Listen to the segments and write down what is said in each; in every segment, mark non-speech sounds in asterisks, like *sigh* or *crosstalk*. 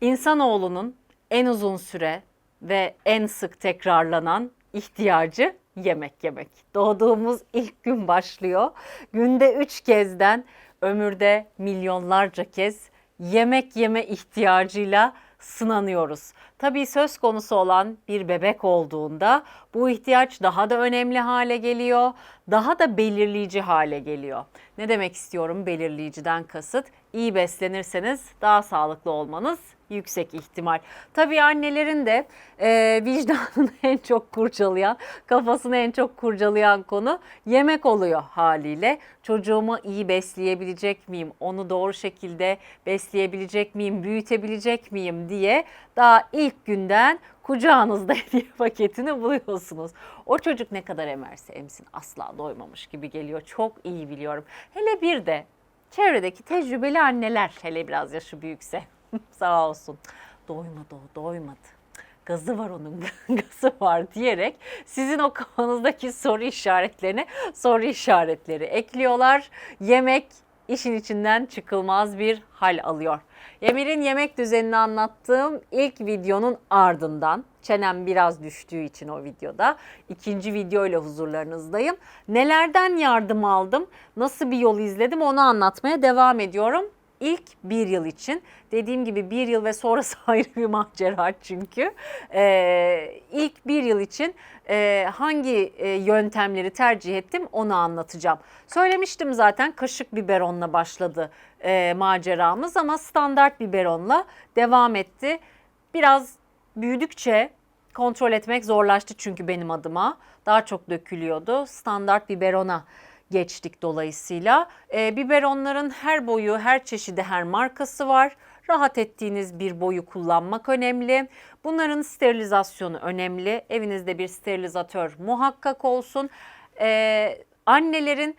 İnsanoğlunun en uzun süre ve en sık tekrarlanan ihtiyacı yemek yemek. Doğduğumuz ilk gün başlıyor. Günde üç kezden ömürde milyonlarca kez yemek yeme ihtiyacıyla sınanıyoruz. Tabii söz konusu olan bir bebek olduğunda bu ihtiyaç daha da önemli hale geliyor, daha da belirleyici hale geliyor. Ne demek istiyorum belirleyiciden kasıt? İyi beslenirseniz daha sağlıklı olmanız yüksek ihtimal. Tabii annelerin de e, vicdanını *laughs* en çok kurcalayan, kafasını en çok kurcalayan konu yemek oluyor haliyle. Çocuğumu iyi besleyebilecek miyim? Onu doğru şekilde besleyebilecek miyim? Büyütebilecek miyim diye daha ilk günden kucağınızda *laughs* hediye paketini buluyorsunuz. O çocuk ne kadar emerse emsin asla doymamış gibi geliyor. Çok iyi biliyorum. Hele bir de çevredeki tecrübeli anneler hele biraz yaşı büyükse *laughs* sağ olsun doymadı o doymadı gazı var onun *laughs* gazı var diyerek sizin o kafanızdaki soru işaretlerine soru işaretleri ekliyorlar. Yemek işin içinden çıkılmaz bir hal alıyor. Yemir'in yemek düzenini anlattığım ilk videonun ardından çenem biraz düştüğü için o videoda ikinci video ile huzurlarınızdayım. Nelerden yardım aldım, nasıl bir yol izledim onu anlatmaya devam ediyorum ilk bir yıl için dediğim gibi bir yıl ve sonrası *laughs* ayrı bir macera çünkü ee, ilk bir yıl için e, hangi e, yöntemleri tercih ettim onu anlatacağım. Söylemiştim zaten kaşık biberonla başladı e, maceramız ama standart biberonla devam etti. Biraz büyüdükçe kontrol etmek zorlaştı çünkü benim adıma daha çok dökülüyordu standart biberona geçtik dolayısıyla. E, biberonların her boyu, her çeşidi, her markası var. Rahat ettiğiniz bir boyu kullanmak önemli. Bunların sterilizasyonu önemli. Evinizde bir sterilizatör muhakkak olsun. E, annelerin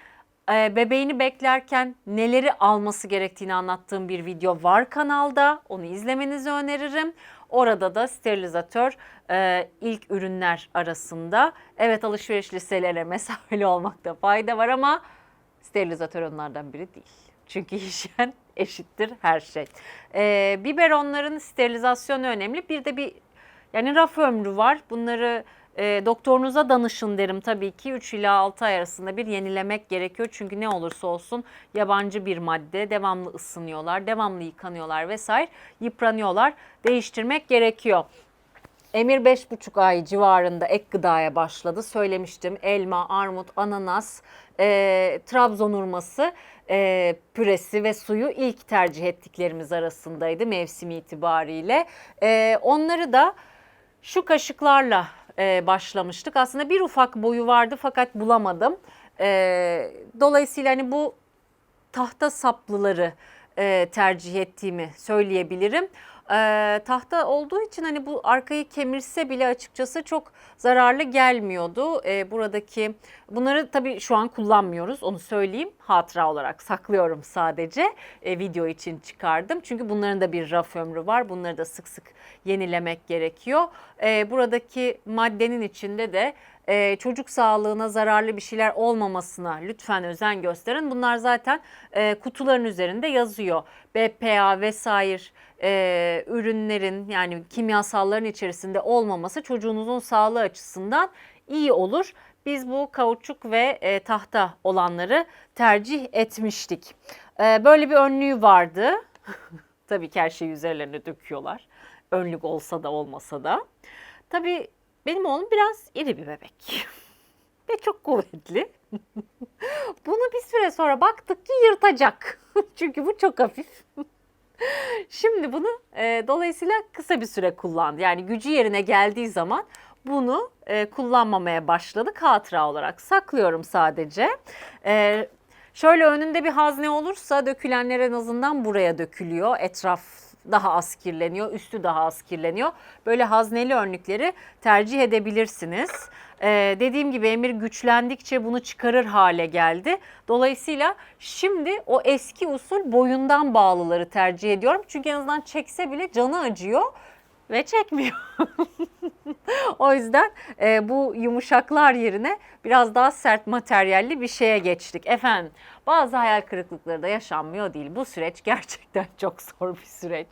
e, bebeğini beklerken neleri alması gerektiğini anlattığım bir video var kanalda. Onu izlemenizi öneririm. Orada da sterilizatör e, ilk ürünler arasında. Evet alışveriş listelerine *laughs* mesafeli olmakta fayda var ama sterilizatör onlardan biri değil. Çünkü *laughs* hijyen eşittir her şey. E, biberonların sterilizasyonu önemli. Bir de bir yani raf ömrü var. Bunları e, doktorunuza danışın derim tabii ki 3 ila 6 ay arasında bir yenilemek gerekiyor. Çünkü ne olursa olsun yabancı bir madde devamlı ısınıyorlar, devamlı yıkanıyorlar vesaire yıpranıyorlar. Değiştirmek gerekiyor. Emir 5,5 ay civarında ek gıdaya başladı. Söylemiştim elma, armut, ananas, e, Trabzon hurması e, püresi ve suyu ilk tercih ettiklerimiz arasındaydı mevsimi itibariyle. E, onları da şu kaşıklarla e, başlamıştık. Aslında bir ufak boyu vardı fakat bulamadım. E, dolayısıyla hani bu tahta saplıları e, tercih ettiğimi söyleyebilirim. E, tahta olduğu için hani bu arkayı kemirse bile açıkçası çok zararlı gelmiyordu. E, buradaki bunları tabii şu an kullanmıyoruz onu söyleyeyim. Hatıra olarak saklıyorum sadece. E, video için çıkardım. Çünkü bunların da bir raf ömrü var. Bunları da sık sık yenilemek gerekiyor. E, buradaki maddenin içinde de e, çocuk sağlığına zararlı bir şeyler olmamasına lütfen özen gösterin. Bunlar zaten e, kutuların üzerinde yazıyor. BPA vesaire e, ürünlerin yani kimyasalların içerisinde olmaması çocuğunuzun sağlığı açısından iyi olur. Biz bu kauçuk ve e, tahta olanları tercih etmiştik. E, böyle bir önlüğü vardı. *laughs* Tabii ki her şeyi üzerlerine döküyorlar. Önlük olsa da olmasa da. Tabii benim oğlum biraz iri bir bebek. *laughs* Ve çok kuvvetli. *laughs* Bunu bir süre sonra baktık ki yırtacak. *laughs* Çünkü bu çok hafif. Şimdi bunu e, dolayısıyla kısa bir süre kullandı. Yani gücü yerine geldiği zaman bunu e, kullanmamaya başladık. Hatıra olarak saklıyorum sadece. E, şöyle önünde bir hazne olursa dökülenler en azından buraya dökülüyor. Etraf daha az kirleniyor, üstü daha az kirleniyor. Böyle hazneli önlükleri tercih edebilirsiniz. Ee, dediğim gibi Emir güçlendikçe bunu çıkarır hale geldi. Dolayısıyla şimdi o eski usul boyundan bağlıları tercih ediyorum. Çünkü en azından çekse bile canı acıyor ve çekmiyor. *laughs* *laughs* o yüzden e, bu yumuşaklar yerine biraz daha sert materyalli bir şeye geçtik. Efendim bazı hayal kırıklıkları da yaşanmıyor değil. Bu süreç *laughs* gerçekten çok zor bir süreç.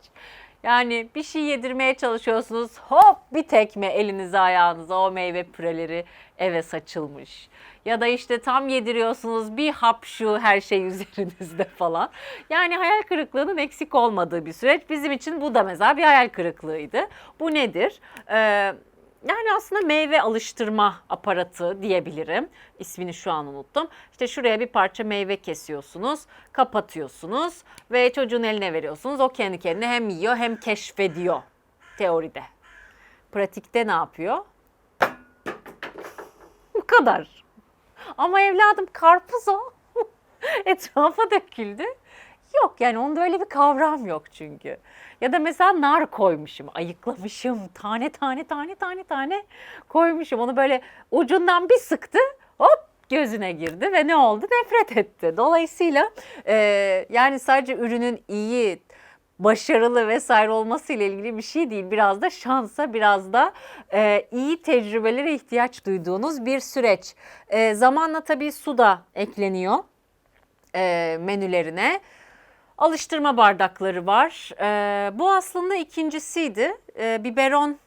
Yani bir şey yedirmeye çalışıyorsunuz. Hop bir tekme elinize ayağınıza o meyve püreleri eve saçılmış. Ya da işte tam yediriyorsunuz bir hapşu her şey *laughs* üzerinizde falan. Yani hayal kırıklığının eksik olmadığı bir süreç. Bizim için bu da mesela bir hayal kırıklığıydı. Bu nedir? Ee, yani aslında meyve alıştırma aparatı diyebilirim. İsmini şu an unuttum. İşte şuraya bir parça meyve kesiyorsunuz, kapatıyorsunuz ve çocuğun eline veriyorsunuz. O kendi kendine hem yiyor hem keşfediyor teoride. Pratikte ne yapıyor? Bu kadar. Ama evladım karpuz o. *laughs* Etrafa döküldü. Yok yani onda öyle bir kavram yok çünkü. Ya da mesela nar koymuşum, ayıklamışım, tane tane tane tane tane koymuşum. Onu böyle ucundan bir sıktı, hop gözüne girdi ve ne oldu? Nefret etti. Dolayısıyla e, yani sadece ürünün iyi, başarılı vesaire olması ile ilgili bir şey değil. Biraz da şansa, biraz da e, iyi tecrübelere ihtiyaç duyduğunuz bir süreç. E, zamanla tabii su da ekleniyor e, menülerine. Alıştırma bardakları var. E, bu aslında ikincisiydi. E, biberon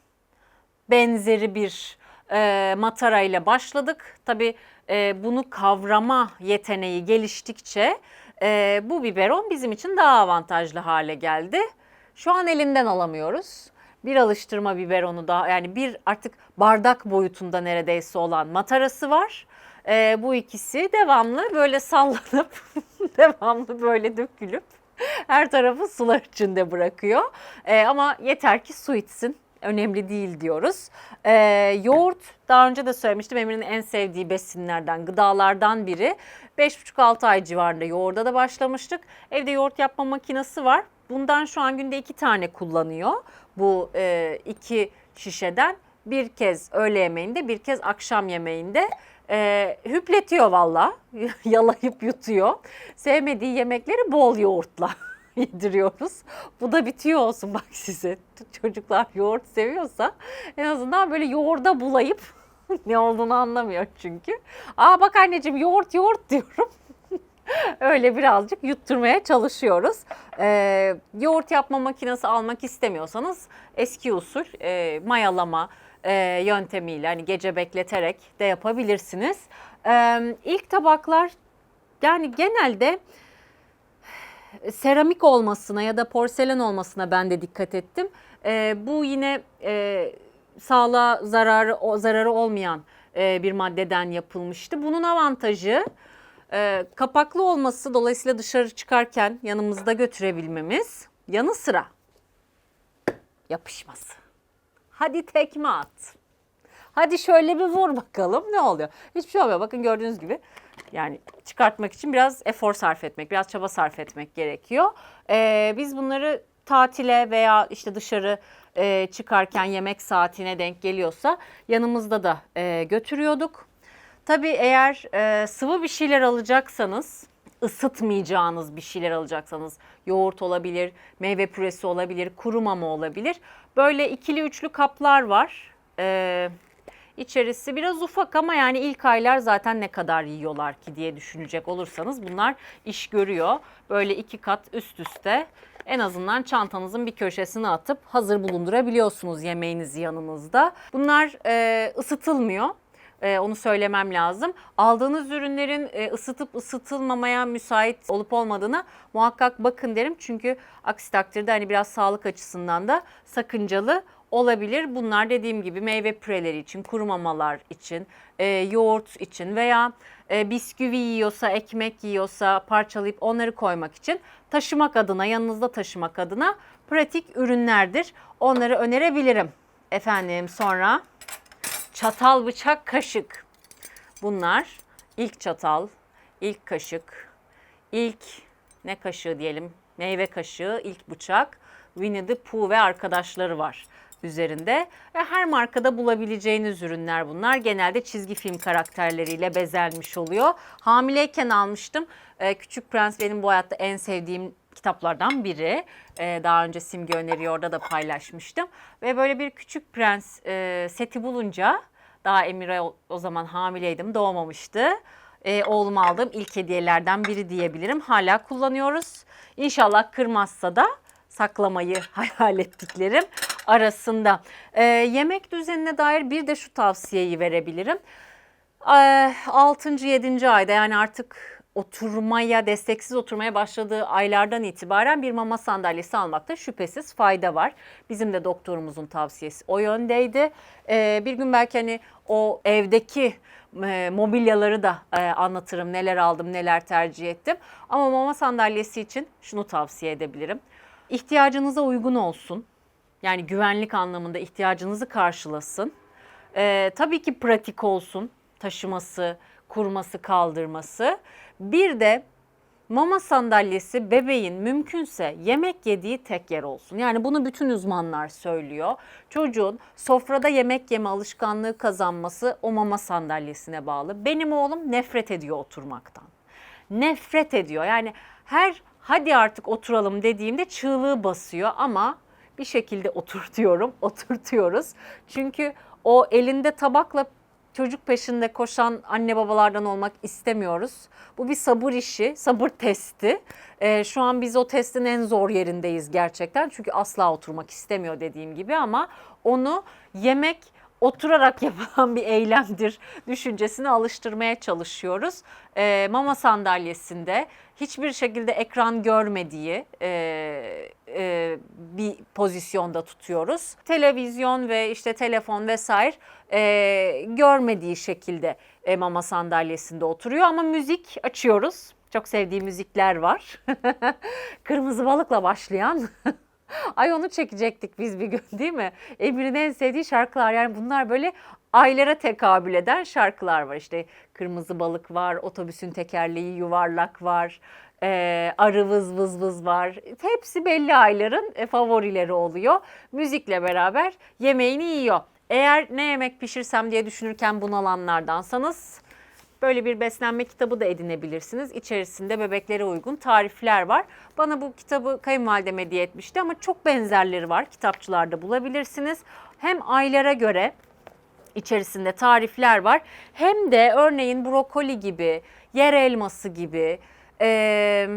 benzeri bir e, matara ile başladık. Tabii e, bunu kavrama yeteneği geliştikçe e, bu biberon bizim için daha avantajlı hale geldi. Şu an elinden alamıyoruz. Bir alıştırma biberonu daha yani bir artık bardak boyutunda neredeyse olan matarası var. E, bu ikisi devamlı böyle sallanıp *laughs* devamlı böyle dökülüp *laughs* her tarafı sular içinde bırakıyor. E, ama yeter ki su içsin önemli değil diyoruz. Ee, yoğurt daha önce de söylemiştim Emir'in en sevdiği besinlerden, gıdalardan biri. 5,5-6 ay civarında yoğurda da başlamıştık. Evde yoğurt yapma makinesi var. Bundan şu an günde iki tane kullanıyor. Bu e, iki şişeden bir kez öğle yemeğinde bir kez akşam yemeğinde e, hüpletiyor valla. *laughs* Yalayıp yutuyor. Sevmediği yemekleri bol yoğurtla *laughs* yediriyoruz. Bu da bitiyor olsun bak size. Çocuklar yoğurt seviyorsa en azından böyle yoğurda bulayıp *laughs* ne olduğunu anlamıyor çünkü. Aa bak anneciğim yoğurt yoğurt diyorum. Öyle birazcık yutturmaya çalışıyoruz. Ee, yoğurt yapma makinesi almak istemiyorsanız eski usul e, mayalama e, yöntemiyle hani gece bekleterek de yapabilirsiniz. Ee, ilk tabaklar yani genelde seramik olmasına ya da porselen olmasına ben de dikkat ettim. Ee, bu yine e, sağlığa zararı o, zararı olmayan e, bir maddeden yapılmıştı. Bunun avantajı e, kapaklı olması dolayısıyla dışarı çıkarken yanımızda götürebilmemiz. Yanı sıra yapışması. Hadi tekme at. Hadi şöyle bir vur bakalım ne oluyor? Hiçbir şey olmuyor. Bakın gördüğünüz gibi yani çıkartmak için biraz efor sarf etmek, biraz çaba sarf etmek gerekiyor. Ee, biz bunları tatile veya işte dışarı e, çıkarken yemek saatine denk geliyorsa yanımızda da e, götürüyorduk. Tabii eğer e, sıvı bir şeyler alacaksanız ısıtmayacağınız bir şeyler alacaksanız yoğurt olabilir, meyve püresi olabilir, kuru mama olabilir. Böyle ikili üçlü kaplar var. Ee, İçerisi biraz ufak ama yani ilk aylar zaten ne kadar yiyorlar ki diye düşünecek olursanız bunlar iş görüyor. Böyle iki kat üst üste en azından çantanızın bir köşesine atıp hazır bulundurabiliyorsunuz yemeğinizi yanınızda. Bunlar e, ısıtılmıyor. Ee, onu söylemem lazım. Aldığınız ürünlerin e, ısıtıp ısıtılmamaya müsait olup olmadığını muhakkak bakın derim. Çünkü aksi takdirde hani biraz sağlık açısından da sakıncalı olabilir. Bunlar dediğim gibi meyve püreleri için, kuru mamalar için, e, yoğurt için veya e, bisküvi yiyorsa, ekmek yiyorsa parçalayıp onları koymak için taşımak adına, yanınızda taşımak adına pratik ürünlerdir. Onları önerebilirim. Efendim sonra çatal, bıçak, kaşık. Bunlar ilk çatal, ilk kaşık, ilk ne kaşığı diyelim, meyve kaşığı, ilk bıçak, Winnie the Pooh ve arkadaşları var üzerinde. Ve her markada bulabileceğiniz ürünler bunlar. Genelde çizgi film karakterleriyle bezenmiş oluyor. Hamileyken almıştım. Ee, Küçük Prens benim bu hayatta en sevdiğim kitaplardan biri. Ee, daha önce Simge öneriyor orada da paylaşmıştım. Ve böyle bir Küçük Prens e, seti bulunca daha Emire o, o zaman hamileydim doğmamıştı. Ee, oğluma aldığım ilk hediyelerden biri diyebilirim. Hala kullanıyoruz. İnşallah kırmazsa da saklamayı *laughs* hayal ettiklerim arasında. Ee, yemek düzenine dair bir de şu tavsiyeyi verebilirim. 6. 7. ayda yani artık oturmaya, desteksiz oturmaya başladığı aylardan itibaren bir mama sandalyesi almakta şüphesiz fayda var. Bizim de doktorumuzun tavsiyesi o yöndeydi. Ee, bir gün belki hani o evdeki e, mobilyaları da e, anlatırım. Neler aldım, neler tercih ettim. Ama mama sandalyesi için şunu tavsiye edebilirim. İhtiyacınıza uygun olsun. Yani güvenlik anlamında ihtiyacınızı karşılasın. Ee, tabii ki pratik olsun taşıması, kurması, kaldırması. Bir de mama sandalyesi bebeğin mümkünse yemek yediği tek yer olsun. Yani bunu bütün uzmanlar söylüyor. Çocuğun sofrada yemek yeme alışkanlığı kazanması o mama sandalyesine bağlı. Benim oğlum nefret ediyor oturmaktan. Nefret ediyor. Yani her hadi artık oturalım dediğimde çığlığı basıyor ama bir şekilde *laughs* oturtuyorum, oturtuyoruz. Çünkü o elinde tabakla çocuk peşinde koşan anne babalardan olmak istemiyoruz. Bu bir sabır işi, sabır testi. Ee, şu an biz o testin en zor yerindeyiz gerçekten. Çünkü asla oturmak istemiyor dediğim gibi ama onu yemek oturarak *laughs* yapılan bir eylemdir düşüncesini alıştırmaya çalışıyoruz. Ee, mama sandalyesinde hiçbir şekilde ekran görmediği e, e, bir pozisyonda tutuyoruz. Televizyon ve işte telefon vesaire e, görmediği şekilde e, mama sandalyesinde oturuyor ama müzik açıyoruz. Çok sevdiği müzikler var. *laughs* Kırmızı balıkla başlayan. *laughs* Ay onu çekecektik biz bir gün değil mi? Emir'in en sevdiği şarkılar yani bunlar böyle aylara tekabül eden şarkılar var. İşte Kırmızı Balık var, Otobüsün Tekerleği Yuvarlak var, e, Arı Vız Vız Vız var. Hepsi belli ayların e, favorileri oluyor. Müzikle beraber yemeğini yiyor. Eğer ne yemek pişirsem diye düşünürken bunalanlardansanız Böyle bir beslenme kitabı da edinebilirsiniz. İçerisinde bebeklere uygun tarifler var. Bana bu kitabı kayınvalidem hediye etmişti ama çok benzerleri var. Kitapçılarda bulabilirsiniz. Hem aylara göre içerisinde tarifler var. Hem de örneğin brokoli gibi, yer elması gibi, eee,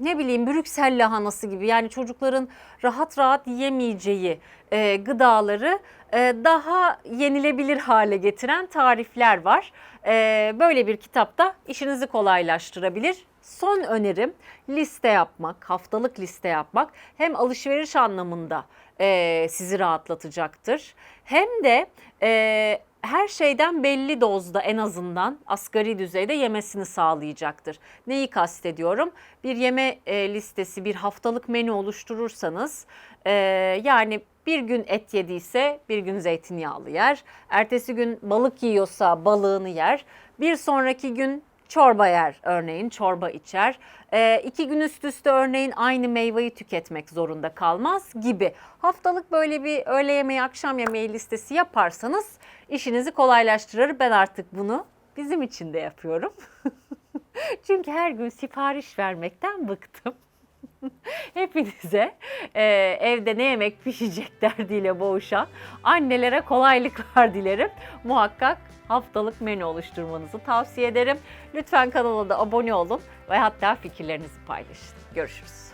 ne bileyim Brüksel lahanası gibi yani çocukların rahat rahat yemeyeceği e, gıdaları e, daha yenilebilir hale getiren tarifler var. E, böyle bir kitapta işinizi kolaylaştırabilir. Son önerim liste yapmak, haftalık liste yapmak hem alışveriş anlamında e, sizi rahatlatacaktır hem de e, her şeyden belli dozda en azından asgari düzeyde yemesini sağlayacaktır. Neyi kastediyorum? Bir yeme e, listesi, bir haftalık menü oluşturursanız e, yani bir gün et yediyse bir gün zeytinyağlı yer, ertesi gün balık yiyorsa balığını yer, bir sonraki gün çorba yer örneğin çorba içer. E, iki gün üst üste örneğin aynı meyveyi tüketmek zorunda kalmaz gibi. Haftalık böyle bir öğle yemeği akşam yemeği listesi yaparsanız işinizi kolaylaştırır. Ben artık bunu bizim için de yapıyorum. *laughs* Çünkü her gün sipariş vermekten bıktım. *laughs* Hepinize e, evde ne yemek pişecek *laughs* derdiyle boğuşan annelere kolaylıklar dilerim. Muhakkak haftalık menü oluşturmanızı tavsiye ederim. Lütfen kanala da abone olun ve hatta fikirlerinizi paylaşın. Görüşürüz.